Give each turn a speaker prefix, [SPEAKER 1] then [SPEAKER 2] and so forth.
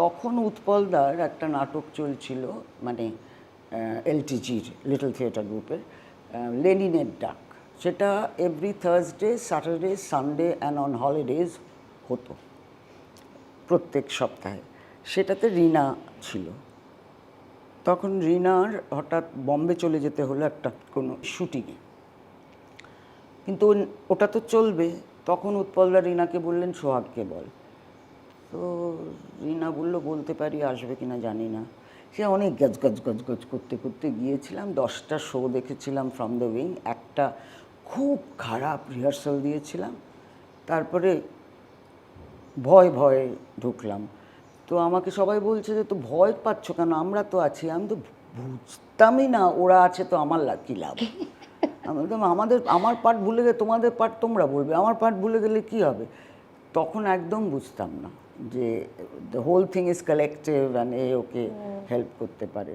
[SPEAKER 1] তখন উৎপলদার একটা নাটক চলছিল মানে এলটিজির, লিটল থিয়েটার গ্রুপের লেনিনের ডাক। সেটা every Thursday Saturday Sunday and on holidays হতো, প্রত্যেক সপ্তাহে। সেটাতে রিনা ছিল। তখন রিনার হঠাৎ বম্বে চলে যেতে হলো একটা কোনো শুটিংয়ে কিন্তু ওটা তো চলবে। তখন উৎপলদা রিনাকে বললেন, সোহাগকে বল। তো রিনা বলল বলতে পারি আসবে কিনা জানি না। সে অনেক গজ গজ গজ গজ করতে করতে গিয়েছিলাম দশটা শো দেখেছিলাম ফ্রম দ্য উইং একটা খুব খারাপ রিহার্সাল দিয়েছিলাম তারপরে ভয় ভয়ে ঢুকলাম। তো আমাকে সবাই বলছে যে তো ভয় পাচ্ছ কেন? আমরা তো আছি আমি তো বুঝতামই না ওরা আছে তো আমার কি লাভ। আমি বলতাম আমাদের আমার পার্ট ভুলে গেলে তোমাদের পার্ট তোমরা বলবে আমার পার্ট ভুলে গেলে কি হবে? তখন একদম বুঝতাম না যে the whole thing is collective and a okay help করতে পারে।